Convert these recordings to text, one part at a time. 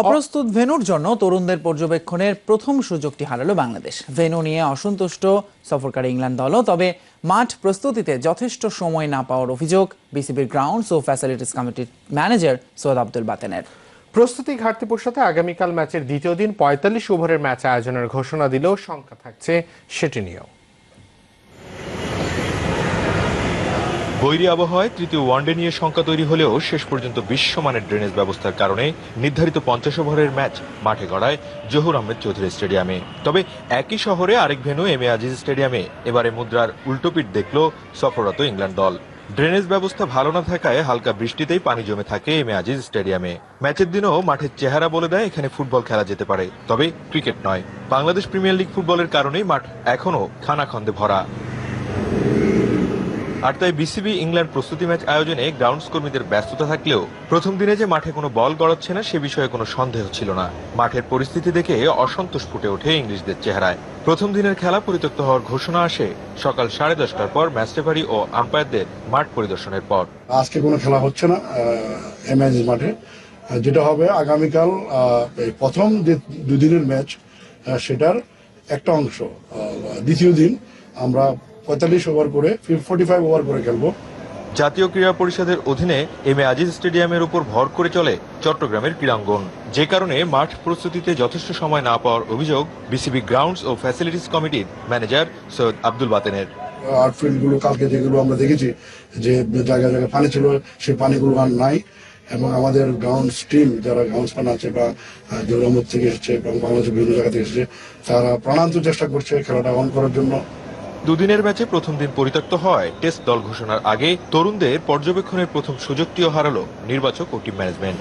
অপ্রস্তুত ভেনুর জন্য তরুণদের পর্যবেক্ষণের প্রথম সুযোগটি হারালো বাংলাদেশ। ভেনু নিয়ে অসন্তুষ্ট সফরকারী ইংল্যান্ড দলও, তবে মাঠ প্রস্তুতিতে যথেষ্ট সময় না পাওয়ার অভিযোগ বিসিবির গ্রাউন্ডস ও ফ্যাসিলিটিস কমিটির ম্যানেজার সৈয়দ আব্দুল বাতেনের। প্রস্তুতি ঘাটতি পোষাতে আগামীকাল ম্যাচের দ্বিতীয় দিন পঁয়তাল্লিশ ওভারের ম্যাচ আয়োজনের ঘোষণা দিলেও শঙ্কা থাকছে সেটি নিয়েও। বৈরী আবহাওয়ায় তৃতীয় ওয়ানডে নিয়ে শঙ্কা তৈরি হলেও শেষ পর্যন্ত বিশ্বমানের ড্রেনেজ ব্যবস্থার কারণে নির্ধারিত পঞ্চাশ ওভারের ম্যাচ মাঠে গড়ায় জহুর আহমেদ চৌধুরী স্টেডিয়ামে। তবে একই শহরে আরেক ভেন্যু এম এ আজিজ স্টেডিয়ামে। এবারে মুদ্রার উল্টোপিট দেখল সফররত ইংল্যান্ড দল। ড্রেনেজ ব্যবস্থা ভালো না থাকায় হালকা বৃষ্টিতেই পানি জমে থাকে এম এ আজিজ স্টেডিয়ামে। ম্যাচের দিনও মাঠের চেহারা বলে দেয় এখানে ফুটবল খেলা যেতে পারে। তবে ক্রিকেট নয়। বাংলাদেশ প্রিমিয়ার লিগ ফুটবলের কারণেই মাঠ এখনও খানাখন্দে ভরা। আর তাই বিসিবি ইংল্যান্ড প্রস্তুতি ম্যাচ আয়োজনে গ্রাউন্ডস কর্মীদের ব্যস্ততা থাকলেও প্রথম দিনে যে মাঠে কোনো বল গড়াচ্ছে না, সে বিষয়ে কোনো সন্দেহ ছিল না। মাঠের পরিস্থিতি দেখে অসন্তোষ ফুটে ওঠে ইংলিশদের চেহারায়। প্রথম দিনের খেলা পরিত্যক্ত হওয়ার ঘোষণা আসে সকাল সাড়ে দশটার পর ম্যাচ রেফারি ও আম্পায়ারদের মাঠ পরিদর্শনের পর। আজকে কোনো খেলা হচ্ছে না এমএস মাঠে। যেটা হবে আগামীকাল প্রথম যে দুদিনের ম্যাচ সেটার একটা অংশ দ্বিতীয় দিন আমরা পঁয়তাল্লিশ ওভার করে ফোর্টি ফাইভ ওভার করে খেলব। জাতীয় ক্রীড়া পরিষদের অধীনে এম এ আজিজ স্টেডিয়ামের উপর ভর করে চলে চট্টগ্রামের ক্রীড়াঙ্গন। যে কারণে মাঠ প্রস্তুতিতে যথেষ্ট সময় না পাওয়ার অভিযোগ বিসিবি গ্রাউন্ডস ও ফ্যাসিলিটিস কমিটির ম্যানেজার সৈয়দ আব্দুল বাতেনের। আউটফিল্ডগুলো কালকে যেগুলো আমরা দেখেছি যে জায়গায় জায়গায় পানি ছিল সেই পানিগুলো আর নাই। এবং আমাদের গ্রাউন্ড টিম যারা গ্রাউন্ডসম্যান আছে বা জোরামত থেকে এসেছে এবং বাংলাদেশের বিভিন্ন জায়গা থেকে এসেছে তারা প্রাণান্ত চেষ্টা করছে খেলাটা অন করার জন্য। দুদিনের ম্যাচে প্রথম দিন পরিত্যক্ত হয় টেস্ট দল ঘোষণার আগে তরুণদের পর্যবেক্ষণের প্রথম সুযোগটিও হারালো নির্বাচক ও টিম ম্যানেজমেন্ট।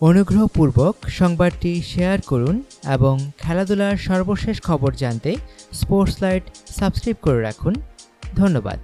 অনুগ্রহপূর্বক সংবাদটি শেয়ার করুন এবং খেলাধুলার সর্বশেষ খবর জানতে স্পোর্টস লাইট সাবস্ক্রাইব করে রাখুন। ধন্যবাদ।